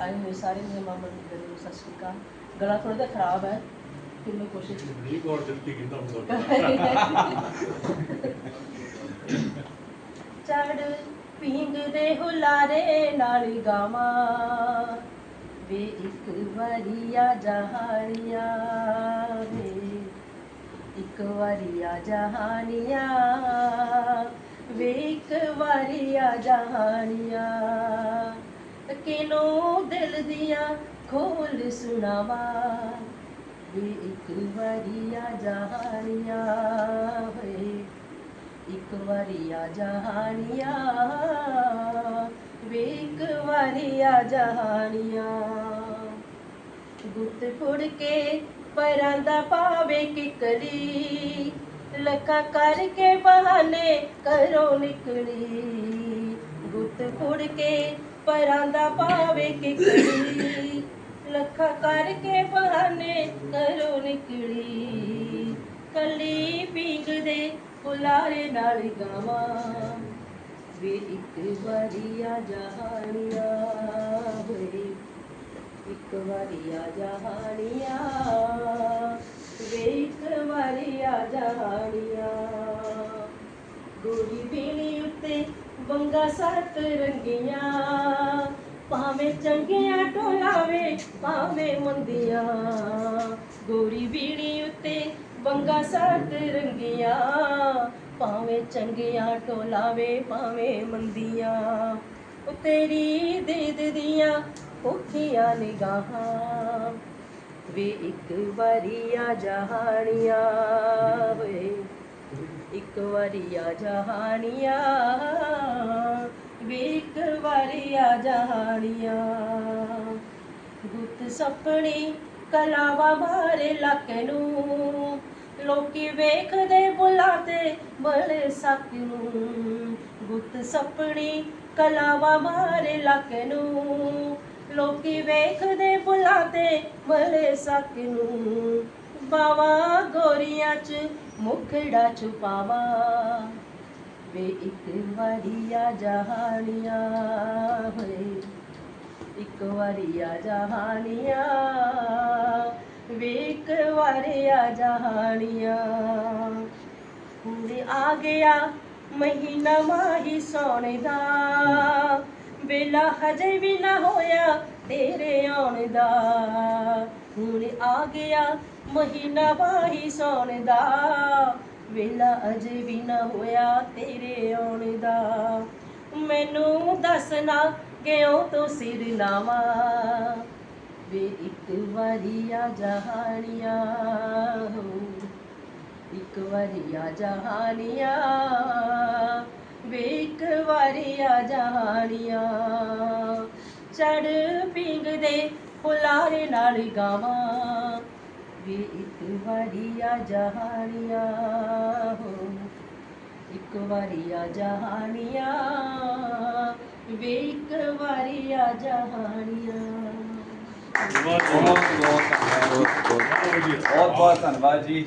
ਆਏ ਹੋਏ ਸਾਰੇ ਮਹਿਮਾਨਾਂ ਨੂੰ ਮੇਰੇ ਸਤਿ ਸ਼੍ਰੀ ਅਕਾਲ। ਗਲਾ ਥੋੜਾ ਜਿਹਾ ਖਰਾਬ ਹੈ ਫਿਰ ਮੈਂ ਕੋਸ਼ਿਸ਼ ਨਹੀਂ ਗੌਰ ਜਲਦੀ ਕੀਤਾ ਹੁੰਦਾ। ਚੜ ਪਿੰਗ ਦੇ ਹੁਲਾਰੇ ਨਾਲ ਗਾਵਾਂ ਵੇ ਇੱਕ ਵਾਰੀ ਆ ਜਹਾਨੀਆਂ ਵੇ ਇੱਕ ਵਾਰੀ ਆ ਜਹਾਨੀਆਂ ਵੇ ਇੱਕ ਵਾਰੀ ਆ ਜਹਾਨੀਆਂ। ਕਿਨੂੰ ਦਿਲ ਦੀਆਂ ਖੋਲ ਸੁਣਾਵਾਂ ਵੇ ਇੱਕ ਵਾਰੀ ਆ ਜਹਾਨੀਆਂ ਹੋਏ। ਇੱਕ ਵਾਰੀ ਆ ਜਹਾਨੀਆਂ, ਵੇ ਇੱਕ ਵਾਰੀ ਆ ਜਹਾਨੀਆਂ। ਗੁੱਤ ਫੁੜ ਕੇ ਪਰਾਂ ਦਾ ਪਾਵੇ ਕਿਕਲੀ, ਲੱਖਾਂ ਕਰਕੇ ਬਹਾਨੇ ਕਰੋ ਨਿਕਲੀ। ਗੁੱਤ ਫੁੜ ਕੇ ਪਰਾਂ ਦਾ ਪਾਵੇ ਕਿਕਲੀ। ਲੱਖਾਂ ਕਰਕੇ ਬਹਾਨੇ ਕਰੋ ਨਿਕਲੀ। ਕੱਲੀ ਪੀਂਗ ਦੇ ਫੁਲਾਰੇ ਨਾਲ ਗਾਵਾਂ। ਵੇ ਇੱਕ ਵਾਰੀ ਆ ਜਹਾਨੀਆਂ ਵੇ ਇੱਕ ਵਾਰੀ ਆ ਜਹਾਨੀਆਂ। ਵੇ ਇੱਕ ਵਾਰੀ ਆ ਜਹਾਨੀਆਂ। ਗੋਰੀ ਬੀਣੀ ਉੱਤੇ ਬੰਗਾ ਸੱਤ ਰੰਗੀਆਂ, ਭਾਵੇਂ ਚੰਗੀਆਂ ਟੋਲਾਵੇ ਭਾਵੇਂ ਮੰਦੀਆਂ। ਗੋਰੀ ਬੀੜੀ ਉੱਤੇ ਬੰਗਾ ਸੱਤ ਰੰਗੀਆਂ, ਭਾਵੇਂ ਚੰਗੀਆਂ ਟੋਲਾਵੇ ਭਾਵੇਂ ਮੰਦੀਆਂ। ਉਹ ਤੇਰੀ ਦੇ ਦੀਆਂ ਭੁੱਖੀਆਂ ਨਿਗਾਹਾਂ, ਵੇ ਇੱਕ ਵਾਰੀ ਆ ਜਹਾਨੀਆਂ ਵੇ। ਇੱਕ ਵਾਰੀ ਆ ਜਹਾਨੀਆਂ ਵੇ ਇੱਕ ਵਾਰੀ ਆ ਜਹਾਨੀਆਂ ਗੁੱਤ ਸਪਣੀ ਕਲਾਵਾ ਮਾਰੇ ਲੱਕ ਨੂੰ ਲੋਕੀ ਵੇਖਦੇ ਬੁਲਾਤੇ ਬੜੇ ਸੱਕ ਨੂੰ ਗੁੱਤ ਸਪਣੀ ਕਲਾਵਾ ਮਾਰੇ ਲੱਕ ਨੂੰ ਲੋਕੀ ਵੇਖਦੇ ਬੁਲਾਤੇ ਬੜੇ ਸੱਕ ਨੂੰ ਪਾਵਾ ਗੋਰੀਆਂ ਚ ਮੁਖੜਾ ਛੁਪਾਵਾ। ਵੇ ਇੱਕ ਵਾਰੀ ਆ ਜਹਾਨੀਆਂ ਹੋਏ, ਇੱਕ ਵਾਰੀ ਆ ਜਹਾਨੀਆਂ। ਵੇ ਇੱਕ ਵਾਰੀ ਆ ਜਹਾਨੀਆਂ। ਹੁਣ ਆ ਗਿਆ ਮਹੀਨਾ ਮਾਹੀ ਸੋਨੇ ਦਾ। ਵੇਲਾ ਹਜੇ ਵੀ ਨਾ ਹੋਇਆ ਤੇਰੇ ਆਉਣ ਦਾ। ਹੁਣ ਆ ਗਿਆ ਮਹੀਨਾ ਵਾਹੀ ਸੋਨੇ ਦਾ। ਵੇਲਾ ਅਜੇ ਵੀ ਨਾ ਹੋਇਆ ਤੇਰੇ ਆਉਣ ਦਾ। ਮੈਨੂੰ ਦੱਸਣਾ ਕਿਉਂ ਤੂੰ ਸਿਰ ਨਾਵਾ ਵੇ ਇੱਕ ਵਾਰੀ ਆ ਜਹਾਨੀਆਂ ਇੱਕ ਵਾਰੀ ਆ ਜਹਾਨੀਆਂ ਇੱਕ ਵਾਰੀ ਆ ਜਹਾਨੀਆਂ ਚੜ ਪਿੰਗ ਦੇ ਫੁਲਾਰੇ ਨਾਲ ਗਾਵਾਂ। ਵੇ ਇੱਕ ਵਾਰੀ ਆ ਜਹਾਨੀਆਂ ਹੋ। ਇੱਕ ਵਾਰੀ ਆ ਜਹਾਨੀਆਂ ਵੇ ਇੱਕ ਵਾਰੀ ਆ ਜਹਾਨੀਆਂ ਬਹੁਤ ਬਹੁਤ ਬਹੁਤ ਧੰਨਵਾਦ ਬਹੁਤ ਵਧੀਆ ਬਹੁਤ ਬਹੁਤ ਧੰਨਵਾਦ ਜੀ।